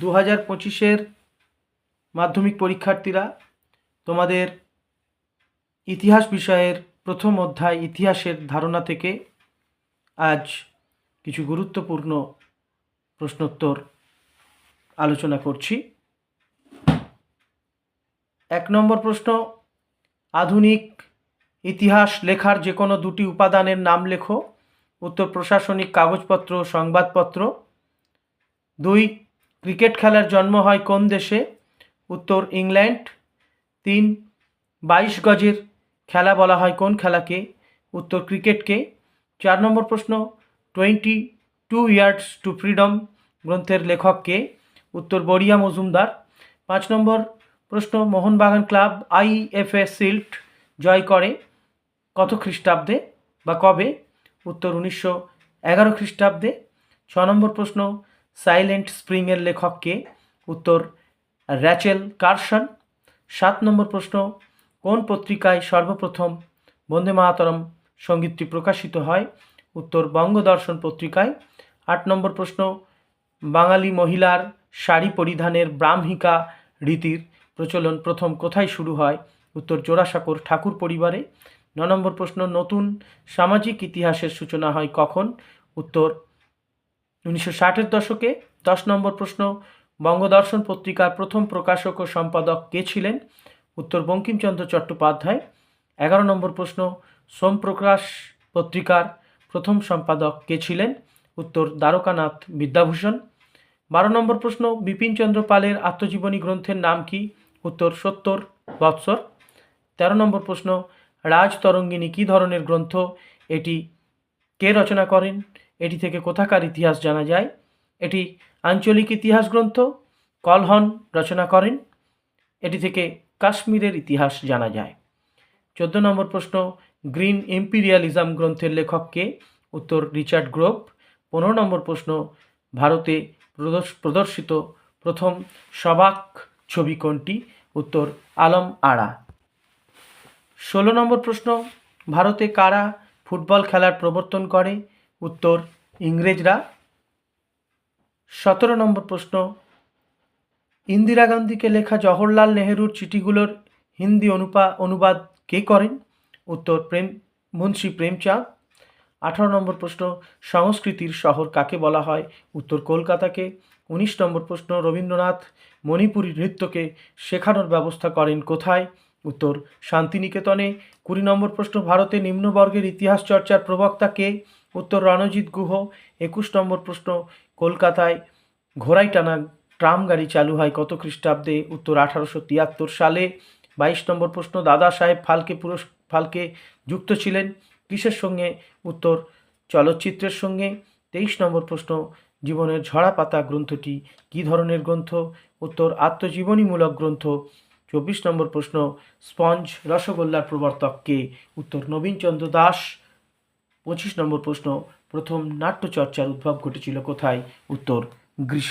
দু হাজার পঁচিশের মাধ্যমিক পরীক্ষার্থীরা তোমাদের ইতিহাস বিষয়ের প্রথম অধ্যায় ইতিহাসের ধারণা থেকে আজ কিছু গুরুত্বপূর্ণ প্রশ্নোত্তর আলোচনা করছি। এক নম্বর প্রশ্ন, আধুনিক ইতিহাস লেখার যে কোনো দুটি উপাদানের নাম লেখো। উত্তর প্রশাসনিক কাগজপত্র, সংবাদপত্র। দুই ক্রিকেট খেলার জন্ম হয় কোন দেশে? উত্তর ইংল্যান্ড। তিন, বাইশ গজের খেলা বলা হয় কোন খেলাকে? উত্তর ক্রিকেটকে। চার নম্বর প্রশ্ন, twenty two years to freedom গ্রন্থের লেখককে? উত্তর বড়িয়া মজুমদার। পাঁচ নম্বর প্রশ্ন, মোহনবাগান ক্লাব আইএফএ সিল্ট জয় করে কত খ্রিস্টাব্দে বা কবে? উত্তর উনিশশো এগারো খ্রিস্টাব্দে। ছ নম্বর প্রশ্ন সাইলেন্ট স্প্রিংয়ের লেখককে উত্তর, র্যাচেল কারসন। সাত নম্বর প্রশ্ন, কোন পত্রিকায় সর্বপ্রথম বন্দে মাতরম সঙ্গীতটি প্রকাশিত হয়? উত্তর, বঙ্গদর্শন পত্রিকায়। আট নম্বর প্রশ্ন, বাঙালি মহিলার শাড়ি পরিধানের ব্রাহ্মিকা রীতির প্রচলন প্রথম কোথায় শুরু হয়? উত্তর, জোড়াসাঁকোর ঠাকুর পরিবারে। ন নম্বর প্রশ্ন, নতুন সামাজিক ইতিহাসের সূচনা হয় কখন? উত্তর উনিশশো ষাটের দশকে দশ নম্বর প্রশ্ন, বঙ্গদর্শন পত্রিকার প্রথম প্রকাশক ও সম্পাদক কে ছিলেন? উত্তর বঙ্কিমচন্দ্র চট্টোপাধ্যায়। এগারো নম্বর প্রশ্ন, সোমপ্রকাশ পত্রিকার প্রথম সম্পাদক কে ছিলেন? উত্তর, দ্বারকানাথ বিদ্যাভূষণ। বারো নম্বর প্রশ্ন, বিপিনচন্দ্র পালের আত্মজীবনী গ্রন্থের নাম কি? উত্তর, সত্তর বৎসর। তেরো নম্বর প্রশ্ন, রাজতরঙ্গিনী কী ধরনের গ্রন্থ? এটি কে রচনা করেন? এটি থেকে কোথাকার ইতিহাস জানা যায়? এটি আঞ্চলিক ইতিহাস গ্রন্থ। কলহন রচনা করেন। এটি থেকে কাশ্মীরের ইতিহাস জানা যায়। চোদ্দ নম্বর প্রশ্ন, গ্রিন ইম্পিরিয়ালিজম গ্রন্থের লেখককে উত্তর, রিচার্ড গ্রোভ। পনেরো নম্বর প্রশ্ন, ভারতে প্রদর্শ- প্রদর্শিত প্রথম সবাক ছবি কোনটি? উত্তর, আলম আড়া। ষোলো নম্বর প্রশ্ন, ভারতে কারা ফুটবল খেলার প্রবর্তন করে? উত্তর, ইংরেজরা। সতেরো নম্বর প্রশ্ন, ইন্দিরা গান্ধীকে লেখা জওহরলাল নেহেরুর চিঠিগুলোর হিন্দি অনুপা, অনুবাদ কে করেন? উত্তর, প্রেম, মুন্সী প্রেমচাঁদ। আঠারো নম্বর প্রশ্ন, সংস্কৃতির শহর কাকে বলা হয়? উত্তর, কলকাতাকে। উনিশ নম্বর প্রশ্ন, রবীন্দ্রনাথ মণিপুরী নৃত্যকে শেখানোর ব্যবস্থা করেন কোথায়? উত্তর, শান্তিনিকেতনে কুড়ি নম্বর প্রশ্ন, ভারতে নিম্নবর্গের ইতিহাস চর্চার প্রবক্তা কে? উত্তর, রণজিৎ গুহ। একুশ নম্বর প্রশ্ন, কলকাতায় ঘোড়াই টানা ট্রাম গাড়ি চালু হয় কত খ্রিস্টাব্দে? উত্তর, আঠারোশো তিয়াত্তর সালে। বাইশ নম্বর প্রশ্ন, দাদা সাহেব ফালকে পুরস, ফালকে যুক্ত ছিলেন কিসের সঙ্গে? উত্তর, চলচ্চিত্রের সঙ্গে। তেইশ নম্বর প্রশ্ন, জীবনের ঝরা পাতা গ্রন্থটি কী ধরনের গ্রন্থ? উত্তর, আত্মজীবনীমূলক গ্রন্থ চব্বিশ নম্বর প্রশ্ন, স্পঞ্জ রসগোল্লার প্রবর্তককে উত্তর নবীনচন্দ্র দাস। পঁচিশ নম্বর প্রশ্ন, প্রথম নাট্যচর্চার উদ্ভব ঘটেছিল কোথায়? উত্তর গ্রীষ্ম।